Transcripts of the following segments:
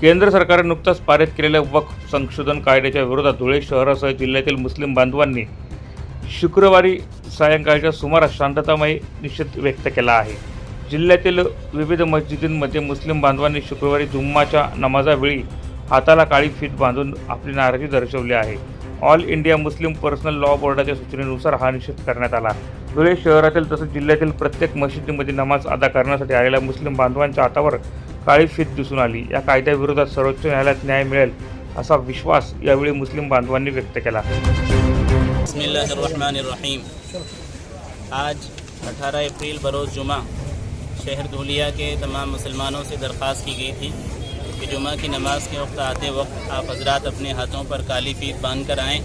केंद्र सरकारने नुकताच पारित केलेल्या वक्फ संशोधन कायद्याच्या विरोधात धुळे शहरासह जिल्ह्यातील मुस्लिम बांधवांनी शुक्रवारी सायंकाळच्या सुमारास शांततामय निषेध व्यक्त केला आहे. जिल्ह्यातील विविध मस्जिदींमध्ये मुस्लिम बांधवांनी शुक्रवारी जुम्माच्या नमाजावेळी हाताला काळी फीत बांधून आपली नाराजी दर्शवली आहे. All India Muslim personal law बोर्डाच्या सूचनेनुसार हा निषेध करण्यात आला. धुळे शहरातील तसेच जिल्ह्यातील प्रत्येक मशिदीमध्ये नमाज अदा करण्यासाठी आलेल्या मुस्लिम बांधवांच्या हातावर काळी फित दिसून आली. या कायद्याविरोधात सर्वोच्च न्यायालयात न्याय मिळेल असा विश्वास यावेळी मुस्लिम बांधवांनी व्यक्त केला. आज اٹھارہ اپریل بروز جمعہ شہر دھولیا کے تمام مسلمانوں سے درخواست کی گئی تھی کہ جمعہ کی نماز کے وقت آتے وقت آپ حضرات اپنے ہاتھوں پر کالی فیت باندھ کر آئیں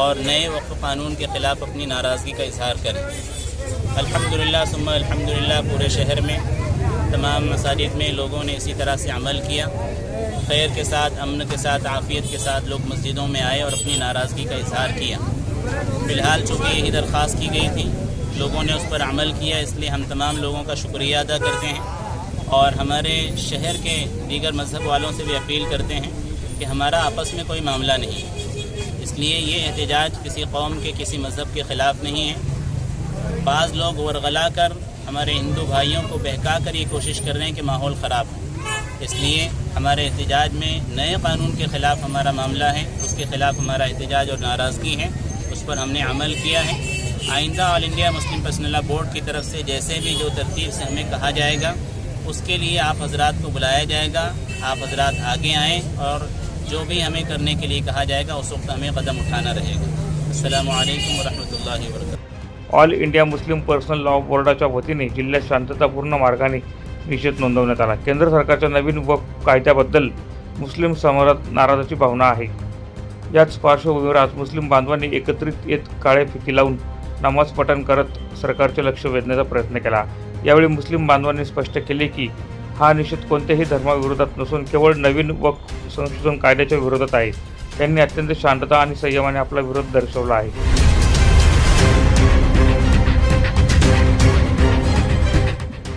اور نئے وقف قانون کے خلاف اپنی ناراضگی کا اظہار کریں الحمدللہ ثم الحمدللہ پورے شہر میں تمام مساجد میں لوگوں نے اسی طرح سے عمل کیا۔ خیر کے ساتھ، امن کے ساتھ، عافیت کے ساتھ لوگ مسجدوں میں آئے اور اپنی ناراضگی کا اظہار کیا۔ فی الحال چونکہ یہی درخواست کی گئی تھی، لوگوں نے اس پر عمل کیا، اس لیے ہم تمام لوگوں کا شکریہ ادا کرتے ہیں۔ اور ہمارے شہر کے دیگر مذہب والوں سے بھی اپیل کرتے ہیں کہ ہمارا آپس میں کوئی معاملہ نہیں۔ اس لیے یہ احتجاج کسی قوم کے، کسی مذہب کے خلاف نہیں ہے۔ بعض لوگ ورغلا کر ہمارے ہندو بھائیوں کو بہکا کر یہ کوشش کر رہے ہیں کہ ماحول خراب ہو۔ اس لیے ہمارے احتجاج میں نئے قانون کے خلاف ہمارا معاملہ ہے۔ اس کے خلاف ہمارا احتجاج اور ناراضگی ہے۔ اس پر ہم نے عمل کیا ہے۔ آئندہ آل انڈیا مسلم پرسنلا بورڈ کی طرف سے جیسے بھی جو ترتیب سے ہمیں کہا جائے گا، اس کے لیے آپ حضرات کو بلایا جائے گا۔ آپ حضرات آگے آئیں اور جو بھی ہمیں کرنے کے لیے کہا جائے گا، اس وقت ہمیں قدم اٹھانا رہے گا۔ السلام علیکم ورحمۃ اللہ وبرکاتہ۔ All India Muslim personal law बोर्डाच्या वतीने जिल्ह्यात शांततापूर्ण मार्गाने निषेध नोंदवण्यात आला. केंद्र सरकारच्या नवीन वक्फ कायद्याबद्दल मुस्लिम समाजात नाराजाची भावना आहे. याच पार्श्वभूमीवर आज मुस्लिम बांधवांनी एकत्रित येत काळे फिती लावून नमाज पठण करत सरकारचे लक्ष वेधण्याचा प्रयत्न केला. यावेळी मुस्लिम बांधवांनी स्पष्ट केले की हा निषेध कोणत्याही धर्माविरोधात नसून केवळ नवीन वक्फ संशोधन कायद्याच्या विरोधात आहे. त्यांनी अत्यंत शांतता आणि संयमाने आपला विरोध दर्शवला आहे.